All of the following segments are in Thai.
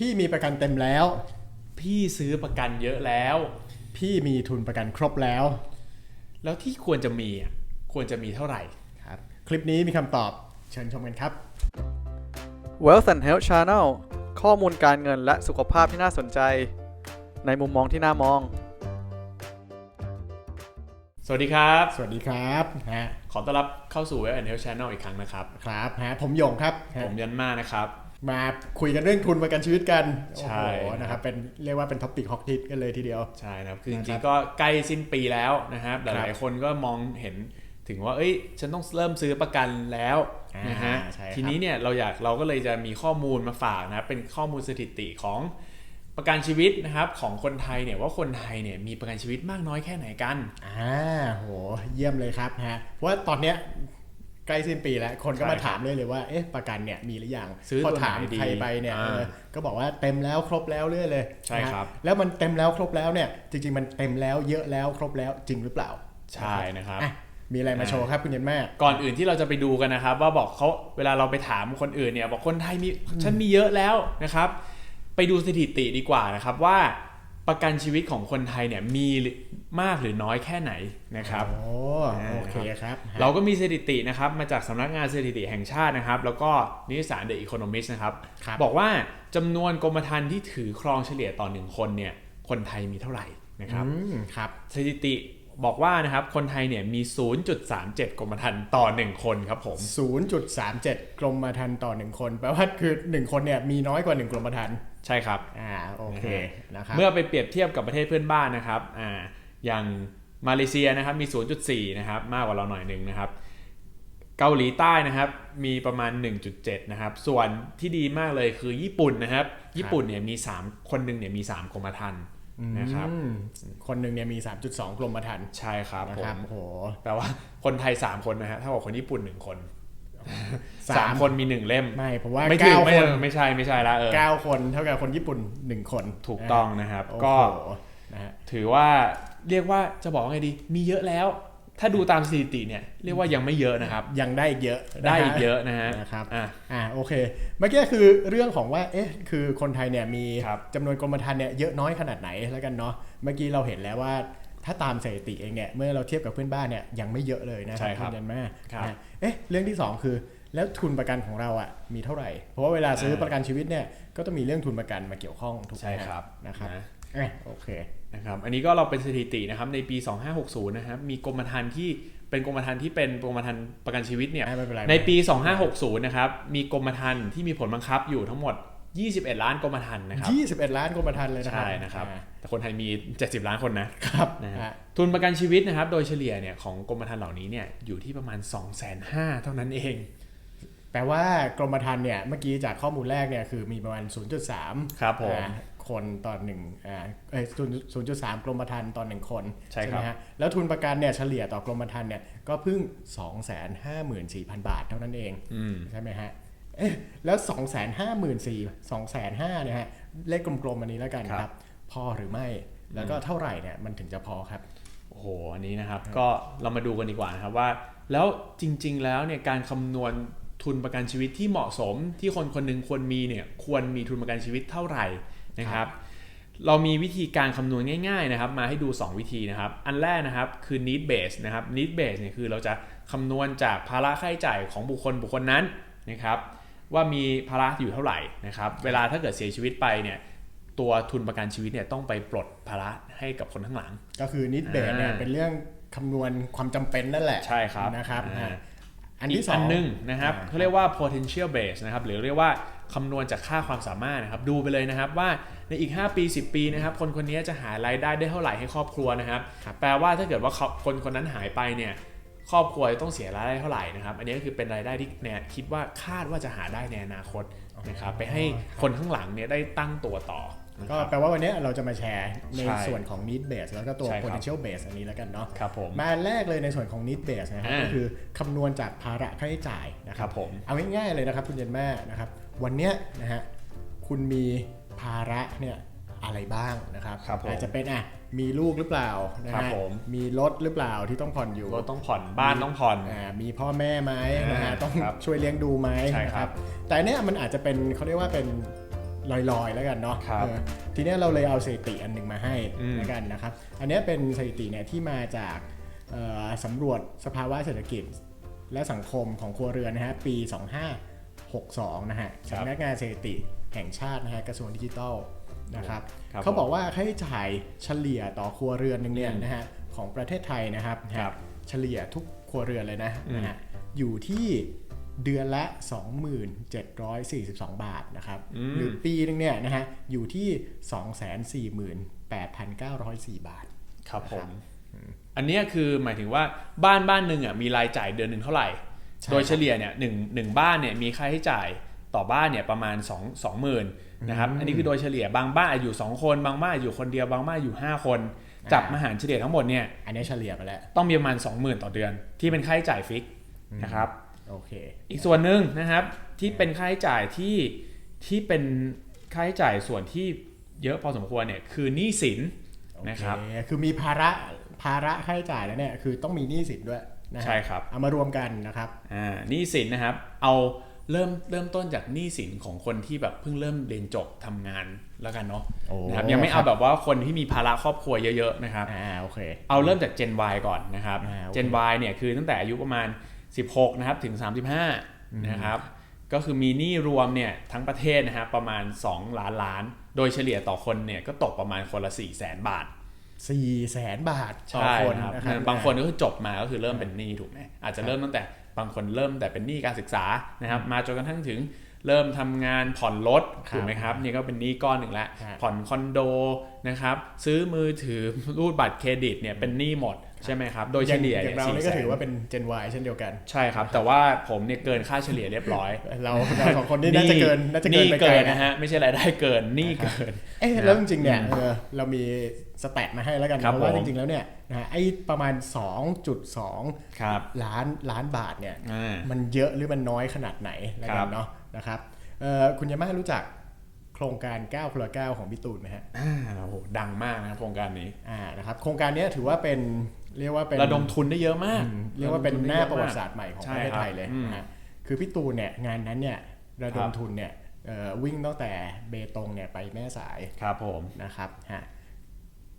พี่มีประกันเต็มแล้ว พี่ซื้อประกันเยอะแล้ว พี่มีทุนประกันครบแล้ว แล้วที่ควรจะมีอะควรจะมีเท่าไหร่ครับคลิปนี้มีคำตอบเชิญชมกันครับ Wealth and Health Channel ข้อมูลการเงินและสุขภาพที่น่าสนใจ ในมุมมองที่น่ามอง สวัสดีครับ สวัสดีครับฮะขอต้อนรับเข้าสู่ Web and Health Channel อีกครั้งนะครับ ครับฮะผมหยงครับฮะผมยันมานะครับ มาคุยกันเรื่องทุนประกันชีวิตกันใช่โอ้โหนะครับเป็นเรียกว่าเป็นท็อปิกฮอตฮิตกันเลยทีเดียวใช่นะครับคือจนะคริรังบๆก็ใกล้สิ้นปีแล้วนะครับหครับลายๆคนก็มองเห็นถึงว่าเอ้ยฉันต้องเริ่มซื้อประกันแล้วอ่านนะฮะใช่ครับทีนี้เนี่ยเราอยากเราก็เลยจะมีข้อมูลมาฝากนะครับเป็นข้อมูลสถิติของประกันชีวิตนะครับของคนไทยเนี่ยว่าคนไทยเนี่ยมีประกันชีวิตมากน้อยแค่ไหนกันอ่าโหเยี่ยมเลยครับฮะเพราะว่าตอนเนี้ย ใกล้สิ้นปีแล้ว คนก็มาใช่ครับถามเลยเลยว่าเอ๊ะประกันเนี่ยมีหรือยังซื้อพอตัวไหนถามดีใครไปเนี่ยอ่าเออก็บอกว่าเต็มแล้วครบแล้วเรื่อยเลยใช่ครับนะฮะแล้วมันเต็มแล้วครบแล้วเนี่ยจริง ๆ มันเต็มแล้วเยอะแล้วครบแล้วจริงหรือเปล่า ใช่นะครับอะมีอะไรมาโชว์ครับคุณเย็นแม่ก่อนอื่นที่เราจะไปดูกันนะครับ ว่าบอกเขาเวลาเราไปถามคนอื่นเนี่ยบอกคนไทยมีฉันมีเยอะแล้วนะครับ ไปดูสถิติดีกว่านะครับว่า ประกันชีวิตของคนไทยเนี่ยมีมากหรือน้อยแค่ไหนนะครับโอ้โอเคครับ เราก็มีสถิตินะครับมาจากสำนักงานสถิติแห่งชาตินะครับ แล้วก็นิตยสาร The Economist นะครับครับ บอกว่าจำนวนกรมธรรม์ที่ถือครองเฉลี่ยต่อหนึ่งคนเนี่ยคนไทยมีเท่าไหร่นะครับอืมครับสถิติบอกว่านะครับคนไทยเนี่ยมี 0.37 กรมธรรม์ต่อ 1 คนครับผม 0.37 กรมธรรม์ต่อหนึ่งคน แปลว่าคือ 1 คนเนี่ยมีน้อยกว่า 1 กรมธรรม์ ใช่ครับอ่าโอเคนะครับเมื่อไปเปรียบเทียบกับประเทศเพื่อนบ้านนะครับอ่าอย่างมาเลเซียนะครับมี 0.4 นะครับมากกว่าเราหน่อยหนึ่งนะครับ เกาหลีใต้นะครับมีประมาณ 1.7 นะครับ ส่วนที่ดีมากเลยคือญี่ปุ่นนะครับ ญี่ปุ่นเนี่ยมี 3 คนหนึ่งเนี่ยมี 3 กรมธรรม์นะครับอืมคนหนึ่งเนี่ยมี 3.2 กรมธรรม์ใช่ครับนะผครับมโอ้โหแปลว่าคนไทย 3 คนนะฮะเท่ากับคนญี่ปุ่น 1 คน สามสามคนมี1เล่มไม่ผมว่าไม่ถึง9ไม่คนไม่ใช่ไม่ใช่ละเออ9คนเท่ากับคนญี่ปุ่น1คนถูกต้องนะครับโอ้ก็โหนะฮะถือว่าเรียกว่าจะบอกว่าไงดี มีเยอะแล้ว ถ้าดูตามสถิติเนี่ยเรียกว่ายังไม่เยอะนะครับ ยังได้อีกเยอะนฮได้อีกเยอะนะฮะนะครับอะอ่าโอเคเมื่อกี้คือเรื่องของว่าเอ๊ะคือคนไทยเนี่ยมีครับจำนวนกรมธรรม์เนี่ยเยอะน้อยขนาดไหนแล้วกันเนาะเมื่อกี้เราเห็นแล้วว่า ถ้าตามสถิติเองเนี่ยเมื่อเราเทียบกับเพื่อนบ้านเนี่ยยังไม่เยอะเลยนะใช่ครับณยันแม่ครับนะเอ๊ะเรื่องที่สองคือ แล้วทุนประกันของเราอะมีเท่าไหร่ เพราะว่าเวลาซื้ออ่าประกันชีวิตเนี่ยก็ต้องมีเรื่องทุนประกันมาเกี่ยวข้องถูกไหมใช่ครับนะครับนะเอ๊ะโอเคนะครับอันนี้ก็เราเป็นสถิตินะครับในปี 2560นะครับมีกรมธรรม์ที่เป็นกรมธรรม์ที่เป็นกรมธรรม์ประกันชีวิตเนี่ยไม่เป็นไรในปี 2560นะครับมีกรมธรรม์ที่มีผลบังคับอยู่ทั้งหมด 21 ล้านกรมธรรม์นะครับยี่สิบเอ็ดล้านกรมธรรม์เลยนะครับ ใช่นะครับอ่าแต่คนไทยมี 70 ล้านคนนะครับนะฮะอ่าทุนประกันชีวิตนะครับ โดยเฉลี่ยเนี่ยของกรมธรรม์เหล่านี้เนี่ยอยู่ที่ประมาณ 2 5 0 0 0เท่านั้นเอง แปลว่ากรมธรรม์เนี่ยเมื่อกี้จากข้อมูลแรกเนี่ยคือมีประมาณ 0.3 ครับผมอ่าคนต่อหนึ่งอ่าเอ้ย0.3กรมธรรม์ต่อหนึ่งคน ใช่ครับไหมฮะแล้วทุนประกันเนี่ยเฉลี่ยต่อกรมธรรม์เนี่ยก็เพิ่ง254,000บาทเท่านั้นเองอืมใช่ไหมฮะ เอ๊ะแล้ว254,000 205,000เนี่ยฮะเลขกลมๆอันนี้แล้วกันคครัรับบพอหรือไม่แล้วก็เท่าไหร่เนี่ยมันถึงจะพอครับโอ้โหอันนี้นะครับ ก็เรามาดูกันดีกว่านะครับว่า แล้วจริง ๆ แล้วเนี่ยการคำนวณทุนประกันชีวิตที่เหมาะสมที่คนคนหนึ่งควรมีเนี่ยควรมีทุนประกันชีวิตเท่าไหร่นะครับเรามีวิธีการคำนวณง่ายๆนะครับมาให้ดู 2 วิธีนะครับ อันแรกนะครับคือ need base นะครับ need base เนี่ยคือเราจะคำนวณจากภาระค่าใช้จ่ายของบุคคลบุคคลนั้นนะครับ ว่ามีภาระอยู่เท่าไหร่นะครับ เวลาถ้าเกิดเสียชีวิตไปเนี่ยตัวทุนประกันชีวิตเนี่ยต้องไปปลดภาระให้กับคนข้างหลัง ก็คือนิดเบสเนี่ยอ่าเป็นเรื่องคำนวณความจำเป็นนั่นแหละใช่ครับนะครับอ่าอ่าอันอีที่กสออังนหนึ่งนะครับอ่าเขาเรียกว่า potential base นะครับหรือเรียกว่าคำนวณจากค่าความสามารถนะครับดูไปเลยนะครับว่าในอีก 5 ปี 10 ปีนะครับคนคนนี้จะหารายได้ได้เท่าไหร่ให้ครอบครัวนะครับ แปลว่าถ้าเกิดว่าเขาคนคนนั้นหายไปเนี่ย ครอบครัวจะต้องเสียรายได้เท่าไหร่นะครับ อันนี้ก็คือเป็นรายได้ที่เนี่ยคิดว่าคาดว่าจะหาได้ในอนาคตนะครับไปให้คนข้างหลังเนี่ยได้ตั้งตัวต่อนะคก็รับแปลว่าวันนี้เราจะมาแชร์ในใช่ส่วนของ need base แล้วก็ตัวใช่ครับ potential base อันนี้แล้วกันเนาะครับผมมาแรกเลยในส่วนของ need base นะครับอ่าก็คือคำนวณจากภาระค่าใช้จ่ายนะคครัรับบผมเอาง่ายๆเลยนะครับคุณเย็นแม่นะครับ วันเนี้ยนะฮะคุณมีภาระเนี่ยอะไรบ้างนะครับครับผมอาจจะเป็นอะมีลูกหรือเปล่านะครับฮะผม มีรถหรือเปล่าที่ต้องผ่อนอยู่รถต้องผ่อนบ้านต้องผ่อน อ่ามีพ่อแม่ไหมนะฮะอ่าต้องครับช่วยเลี้ยงดูไหมใช่นะครับแต่อันเนี้ยมันอาจจะเป็นเขาเรียกว่าเป็นลอยๆแล้วกันเนาะครับเออทีเนี้ยเราเลยเอาสถิติอันหนึ่งมาให้อืม แล้วกันนะครับ อันเนี้ยเป็นสถิติเนี่ยที่มาจากเอ่อสำรวจสภาวะเศรษฐกิจ และสังคมของครัวเรือนนะฮะปี 2562 นะฮะสำนักงานสถิติแห่งชาตินะฮะกระทรวงดิจิทัล นะครับครับเขาบอกว่าค่าใช้จ่ายเฉลี่ยต่อครัวเรือนหนึ่งเนี่ยอืมนะฮะของประเทศไทยนะครับครับเฉลี่ยทุกครัวเรือนเลยนะอืมนะฮะอยู่ที่เดือนละ 2742 บาทนะครับหรือปีนึงเนี่ยนะฮะอยู่ที่ 248,904 บาท ครับผครัมบอันเนี้ยคือหมายถึงว่าบ้านบ้านหนึ่งอะมีรายจ่ายเดือนหนึ่งเท่าไหร่ใช่โดยเฉลี่ยเนี่ยหนึ่งหนึ่งบ้านเนี่ยมีค่าใช้จ่าย ต่อบ้านเนี่ยประมาณ2 2 0 0 0 0นะครับอันนี้คือโดยเฉลี่ยบางบ้านอาจอยู่ 2 คน บางบ้านอาจอยู่คนเดียวบางบ้านอยู่ 5 คนจับมาหารเฉลี่ยทั้งหมดเนี่ยอันนี้เฉลี่ยไปแล้วต้องมีประมาณ 20,000 ต่อเดือน ที่เป็นค่าใช้จ่ายฟิกนะครับโอเคอีกส่วนหนึ่งนะครับที่เป็นค่าใช้จ่ายที่ที่เป็นค่าใช้จ่ายส่วนที่เยอะพอสมควรเนี่ยคือหนี้สินโอเคนะครับคือมีภาระภาระค่าใช้จ่ายแล้วเนี่ยคือต้องมีหนี้สินด้วยนะฮะใช่ครับเอามารวมกันนะครับอ่าหนี้สินนะครับเอา เริ่มเริ่มต้นจากหนี้สินของคนที่แบบเพิ่งเริ่มเรียนจบทำงานแล้วกันเนาะโอ้นะครับยังไม่ครัเอาบแบบว่าคนที่มีภาระครอบครัวเยอะๆนะครับอ่าโอเคเอาเริ่มจาก Gen Y ก่อนนะครับอ่าโอเค Gen Y เนี่ยคือตั้งแต่อายุประมาณ 16นะครับถึง 35นะครับก็คือมีหนี้รวมเนี่ยทั้งประเทศนะฮะประมาณ 2 ล้านล้าน โดยเฉลี่ยต่อคนเนี่ยก็ตกประมาณคนละ 4 0 0 0 0 0บาทสี่แสนบาทต่อใช่คนครับนะครับบางคนก็คือจบมาก็คือเริ่มเป็นหนี้ถูกไหมอาจจะเริ่มตั้งแต่ บางคนเริ่มแต่เป็นหนี้การศึกษานะครับมาจนกระทั่งถึง เริ่มทำงานผ่อนรถครับถูกไหมครับนี่ก็เป็นหนี้ก้อนหนึ่งแล้วครับผ่อนคอนโดนะครับซื้อมือถือรูดบัตรเครดิตเนี่ยเป็นหนี้หมดใช่ไหมครับ โดยเฉลี่ยอเนี่ย่ายงเรานี่400,000ก็ถือว่าเป็น Gen Y เช่นเดียวกัน ใช่ครับ แต่ว่าผมเนี่ยเกินค่าเฉลี่ยเรียบร้อย เราเราสองคนนี่น่าจะเกินน่าจะหเกินนี้ไปไกลเกินนะนะฮะ ไม่ใช่รายได้เกินหนี้เกิน เอ๊ะแล้วจริงๆเนี่ยเออเรามีสแตทมาให้แล้วกันครับเพราะว่าผมจริงๆแล้วเนี่ยนะฮะไอ้ประมาณ 2.2ครับล้านล้านบาทเนี่ยอ่ามันเยอะหรือมันน้อยขนาดไหนแล้วคกัรันบเนาะ นะครับเอ่อคุณยาม่ารู้จักโครงการ9คนละ9ของพี่ตูนไหมฮะอ่าโอ้โหดังมากนะครับโครงการนี้อ่านะครับโครงการเนี้ยถือว่าเป็นเรียกว่าเป็นระดมทุนได้เยอะมากอืมเรียกว่าเป็นหน้าประวัติศาสตร์ใหม่ของใช่ประเทศครับไทยเลยอืมนะฮะคือพี่ตูนเนี่ยงานนั้นเนี่ยระดครัมบทุนเนี่ยเอ่อวิ่งตั้งแต่เบตงเนี่ยไปแม่สายครับผมนะครับฮะ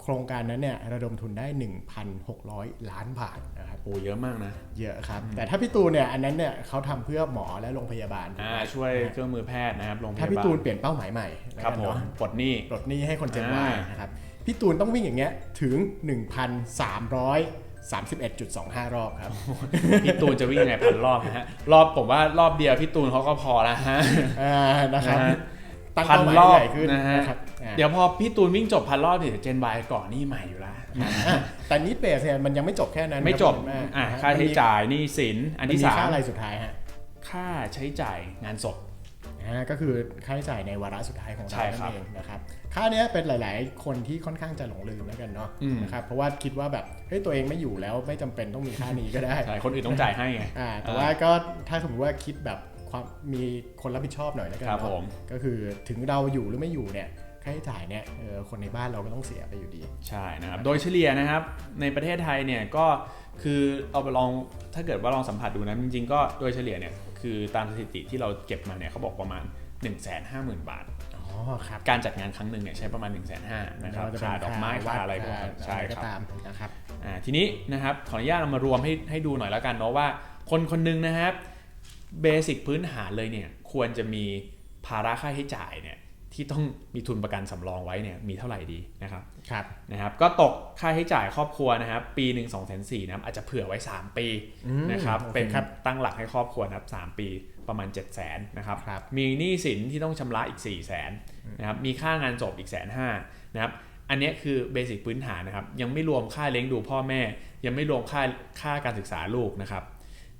โครงการนั้นเนี่ยระดมทุนได้ 1,600 ล้านบาทนะครับโอ้เยอะมากนะ เยอะครับ แต่ถ้าพี่ตูนเนี่ยอันนั้นเนี่ยเขาทำเพื่อหมอและโรงพยาบาลอ่าช่วยเครื่องมือแพทย์นะครับโรงพยาถ้าบาลพี่ตูนเปลี่ยนเป้าหมายใหม่แล้วครับกันผมเนาะปลดหนี้ปลดหนี้ให้คนเจนวาอ่านะครับพี่ตูนต้องวิ่งอย่างเงี้ยถึง 1,331.25 รอบครับ พี่ตูนจะวิ่งยังไงพันรอบนะฮะ รอบผมว่ารอบเดียวพี่ตูนเขาก็พอแล้วฮะอ่านะครับนะฮะตั้งพันเป้าหมายรอบใหญ่ขึ้นนะฮะนะครับอ่า เดี๋ยวพอพี่ตูนวิ่งจบพันรอบเดี๋ยวเจนบายก่อนหนี่ใหม่อยู่แล้วอะแต่นิดเบสเนี่ยมันยังไม่จบแค่นั้นไม่จบครับอะนะฮะค่าใช้จ่ายหนี้สินอันมันมีที่สามค่าอะไรสุดท้ายฮะค่าใช้จ่ายงานศพอ่าก็คือค่าใช้จ่ายในวาระสุดท้ายของใช่เราครันั่บนเองนะครับค่าเนี้ยเป็นหลาย ๆ คนที่ค่อนข้างจะหลงลืมแล้วกันเนาะอืมนะครับเพราะว่าคิดว่าแบบเฮ้ยตัวเองไม่อยู่แล้วไม่จำเป็นต้องมีค่านี้ก็ได้ใช่คนอื่นต้องจ่ายให้ไงอ่าแต่ว่าก็ถ้าสมมติว่าคิดแบบความมีคนรับผิดชอบหน่อยแล้วกันครับเนาะผมก็คือถึงเราอยู่หรือไม่อยู่เนี่ย ค่าใช้จ่ายเนี่ยเออคนในบ้านเราก็ต้องเสียไปอยู่ดีใช่นะครับโดยเฉลี่ยนะครับในประเทศไทยเนี่ยก็คือเอาไปลองถ้าเกิดว่าลองสัมผัสดูนะจริงๆ ก็โดยเฉลี่ยเนี่ยคือตามสถิติที่เราเก็บมาเนี่ยเขาบอกประมาณ 1 5 0 0 0 0 บาทอ๋อครับการจัดงานครั้งหนึ่งเนี่ยใช้ประมาณ 1 5 0 0 0 0นะครับไม่ว่าจะเป็นค่าดอกไม้วัค่าอะไรพวกค่านั้นใช่อะไรคก็รับตามนะครับอ่าทีนี้นะครับขออนุญาตเอามารวมให้ให้ดูหน่อยแล้วกันเนาะว่า คนคนหนึงนะครับเบสิกพื้นฐานเลยเนี่ยควรจะมีภาระค่าใช้จ่ายเนี่ย ที่ต้องมีทุนประกันสำรองไว้เนี่ยมีเท่าไหร่ดีนะครับครับนะครับก็ตกค่าใช้จ่ายครอบครัวนะครับปีหนึ่งสองแสนสี่นะครับอาจจะเผื่อไว้ 3 ปีอืมนะครับโอเคเป็นครับตั้งหลักให้ครอบครัวนะครับ3ปีประมาณ 7 0 0 0 0นนะครับครับมีหนี้สินที่ต้องชำระอีก 4 0 0 0 0นนะครับมีค่างานจบอีกแสนห้านะครับอันเนี้ยคือเบสิกพื้นฐานนะครับยังไม่รวมค่าเลี้ยงดูพ่อแม่ ยังไม่รวมค่าค่าการศึกษาลูกนะครับ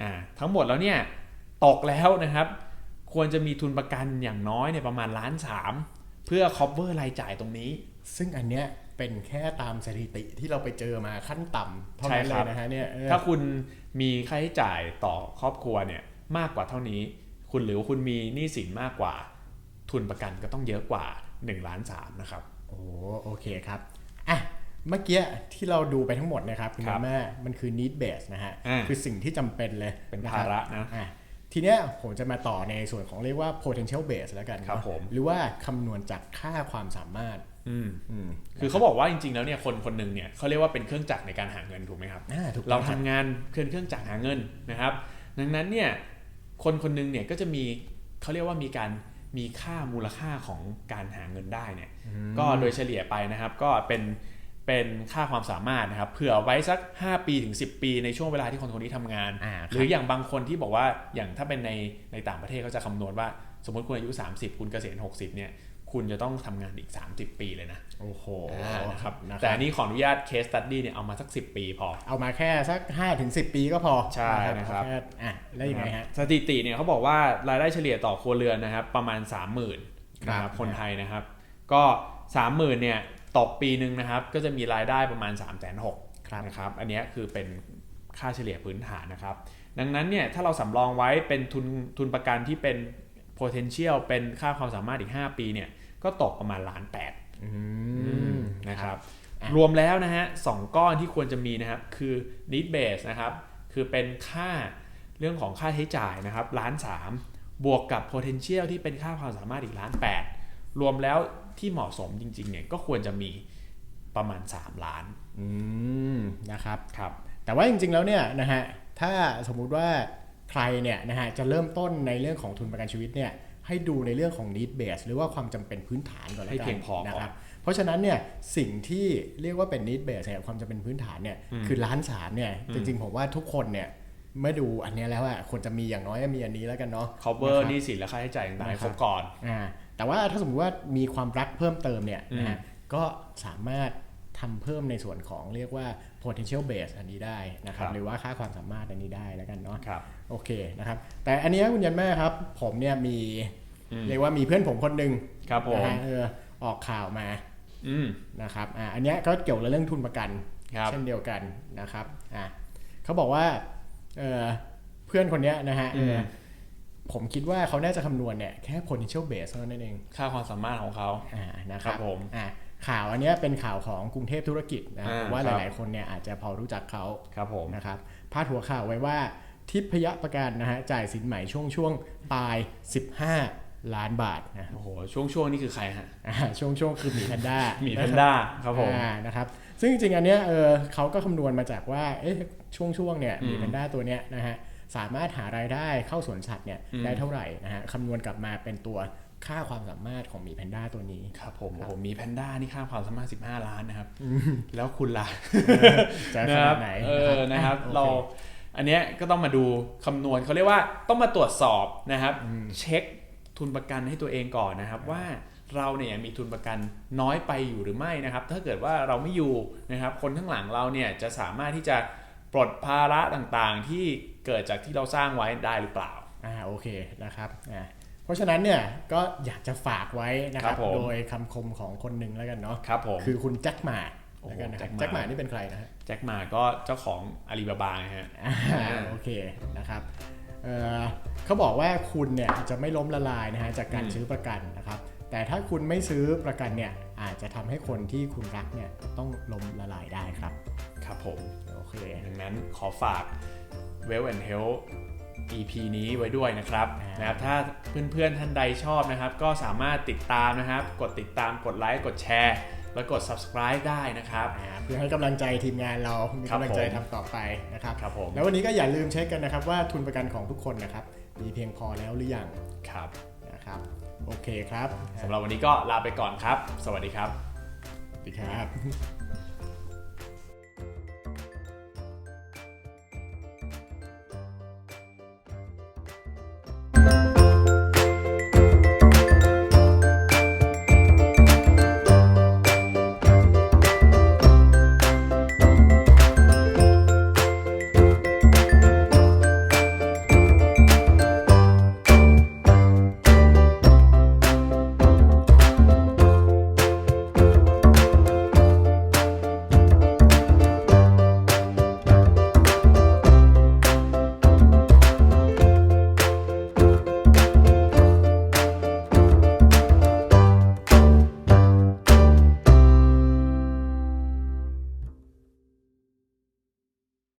อ่าทั้งหมดแล้วเนี่ยตกแล้วนะครับ ควรจะมีทุนประกันอย่างน้อยเนี่ยประมาณล้านสามเพื่อ cover รายจ่ายตรงนี้ ซึ่งอันเนี้ยเป็นแค่ตามสถิติที่เราไปเจอมาขั้นต่ำเท่านั้นใช่เลครัยบนะฮะเนี่ยเออถ้าคุณมีค่าใช้จ่ายต่อครอบครัวเนี่ยมากกว่าเท่านี้ คุณหรือว่าคุณมีหนี้สินมากกว่า ทุนประกันก็ต้องเยอะกว่า1ล้านสามนะครับโอ้โอเคครับอะเมื่อกี้ที่เราดูไปทั้งหมดนะครับคุณครับแม่มันคือ need base นะฮะอ่าคือสิ่งที่จำเป็นเลยเป็นคบภาระนะอะ ทีเนี้ยผมจะมาต่อในส่วนของเรียกว่า potential base แล้วกันครับเนอะผมหรือว่าคำนวณจากค่าความสามารถอืมอืมคือเขาบอกว่าจริงๆแล้วเนี่ยคนคนหนึ่งเนี่ยเขาเรียกว่าเป็นเครื่องจักรในการหาเงินถูกไหมครับอ่าถูกเราต้องทำครับงานเครื่องเครื่องจักรหาเงินนะครับ ดังนั้นเนี่ยคนคนหนึงเนี่ยก็จะมีเขาเรียกว่ามีการมีค่ามูลค่าของการหาเงินได้เนี่ยก็โดยเฉลี่ยไปนะครับ ก็เป็น เป็นค่าความสามารถนะครับเผื่อไว้สัก 5 ปีถึง 10 ปีในช่วงเวลาที่คนคนนี้ทำงานอ่าหรืออย่างบางคนที่บอกว่าอย่างถ้าเป็นในในต่างประเทศเขาจะคำนวณว่า สมมติคุณอายุ 30 คุณเกษียณ60 เนี่ย คุณจะต้องทำงานอีก 30 ปีเลยนะ โอ้โหอ่านะครับนะคแต่รับอันนี้ขออนุญาต case study เนี่ยเอามาสัก 10 ปีพอ เอามาแค่สัก 5 ถึง 10 ปีก็พอ ใช่นะครับเอาแค่อะแล้วยังไงฮะสถิติเนี่ยเขาบอกว่ารายได้เฉลี่ยต่อครัวเรือนนะครับประมาณ 30,000นะคครัรับบคนไทยนะครับ ก็ 30,000เนี่ย ตกปีหนึ่งนะครับ ก็จะมีรายได้ประมาณ 3 6 0 0 0ครับนะครับ อันเนี้ยคือเป็นค่าเฉลี่ยพื้นฐานนะครับ ดังนั้นเนี่ยถ้าเราสำรองไว้เป็นทุนทุนประกันที่เป็น potential เป็นค่าความสามารถอีก 5 ปีเนี่ยก็ตกประมาณล้านแปดอืมนะครับอะรวมแล้วนะฮะสองก้อนที่ควรจะมีนะครับคือ need base นะครับคือเป็นค่าเรื่องของค่าใช้จ่ายนะครับล้านสามบวกกับ potential ที่เป็นค่าความสามารถอีกล้านแปดรวมแล้ว ที่เหมาะสมจริงๆเนี่ยก็ควรจะมีประมาณ 3 ล้านอืมนะครับครับ แต่ว่าจริงๆแล้วเนี่ยนะฮะถ้าสมมุติว่าใครเนี่ยนะฮะจะเริ่มต้นในเรื่องของทุนประกันชีวิตเนี่ยให้ดูในเรื่องของ need base หรือว่าความจำเป็นพื้นฐานก่อนแล้วให้กันเพียงพอก่อนนะครับเพราะฉะนั้นเนี่ยสิ่งที่เรียกว่าเป็น need base เนี่ยความจำเป็นพื้นฐานเนี่ยคือล้านสามเนี่ยจริงๆผมว่าทุกคนเนี่ยเมื่อดูอันเนี้ยแล้วอะควรจะมีอย่างน้อยมีอันนี้แล้วกันเนาะ cover นะครับหนี้สินและค่าใช้จ่ายต่างๆให้นะคครับรบก่อนอ่า แต่ว่าถ้าสมมติว่ามีความรักเพิ่มเติมเนี่ยนะฮะก็สามารถทำเพิ่มในส่วนของเรียกว่า potential base อันนี้ได้นะครับครับหรือว่าค่าความสามารถอันนี้ได้แล้วกันเนาะครับโอเคนะครับ แต่อันเนี้ยคุณยันแม่ครับ ผมเนี่ยมีอืมเรียกว่ามีเพื่อนผมคนหนึ่งครับผมนะฮะเออออกข่าวมาอืมนะครับอ่าอันเนี้ยก็เกี่ยวกับเรื่องทุนประกันครับเช่นเดียวกันนะครับอ่าเขาบอกว่าเออเพื่อนคนเนี้ยนะฮะเอออม ผมคิดว่าเขาน่าจะคำนวณเนี่ยแค่ potential base เท่านั้นเองค่าความสามารถของเขาอ่านะคครัรับบผมอ่าข่าวอันเนี้ยเป็นข่าวของกรุงเทพธุรกิจนะครับอ่าผมว่าครับหลาย ๆ คนเนี่ยอาจจะพอรู้จักเขาครับผมนะครับพาดหัวข่าวไว้ว่าทิพยประกันนะฮะจ่ายสินใหม่ช่วงช่วงปลาย 15 ล้านบาทนะโอ้โหช่วงช่วงๆนี่คือใครฮะอ่าช่วงช่วงคือหมีแพนด้าหมีมีแพนด้าครับผมนะครับซึ่งจริงๆอันเนี้ยเออเขาก็คำนวณมาจากว่าเอ๊ะช่วงช่วงๆเนี่ยอืมหมีแพนด้าตัวเนี้ยนะฮะ สามารถหารายได้เข้าสวนสัตว์เนี่ยอืมได้เท่าไหร่นะฮะคำนวณกลับมาเป็นตัวค่าความสามารถของหมีแพนด้าตัวนี้ครับผมโอ้โหมีแพนด้านี่ค่าความสามารถ 15 ล้านนะครับ แล้วคุณล่ะจะขนะคนารัดบไหนเออนะครับอะโอเราอันเนี้ยก็ต้องมาดูคำนวณเขาเรียกว่าต้องมาตรวจสอบนะครับอืมเช็คทุนประกันให้ตัวเองก่อนนะครับว่าเราเนี่ยมีทุนประกันน้อยไปอยู่หรือไม่นะครับ ถ้าเกิดว่าเราไม่อยู่นะครับ คนข้างหลังเราเนี่ยจะสามารถที่จะปลดภาระต่างๆที่ เกิดจากที่เราสร้างไว้ได้หรือเปล่าอ่าโอเคนะครับอ่าเพราะฉะนั้นเนี่ยก็อยากจะฝากไว้นะครับครับผมโดยคำคมของคนหนึ่งแล้วกันเนาะครับผมคือคุณแจ็คหมาโอ้โหแล้วกันนะครับแจ็คหม่าแจ็คหมานี่เป็นใครนะฮะแจ็คหมาก็เจ้าของอาลีบาบาฮะอ่าโอเคนะครับเอ่อเขาบอกว่าคุณเนี่ยจะไม่ล้มละลายนะฮะจากการอืมซื้อประกันนะครับ แต่ถ้าคุณไม่ซื้อประกันเนี่ยอาจจะทำให้คนที่คุณรักเนี่ยต้องล้มละลายได้ครับ ครับผมโอเคดังนั้นขอฝาก Well and Health EP นี้ไว้ด้วยนะครับอ่านนะครับ ถ้าเพื่อนๆท่านใดชอบนะครับ ก็สามารถติดตามนะครับ กดติดตามกดไลค์กดแชร์ แล้วกด subscribe ได้นะครับอ่าเพื่อให้กำลังใจทีมงานเรามีครับกำลังใจผมทำต่อไปนะครับครับผมแล้ววันนี้ก็อย่าลืมเช็คกันนะครับ ว่าทุนประกันของทุกคนนะครับ มีเพียงพอแล้วหรือยังครับนะครับ โอเคครับสำหรับวันนี้ก็ลาไปก่อนครับ สวัสดีครับสวัสดีครับ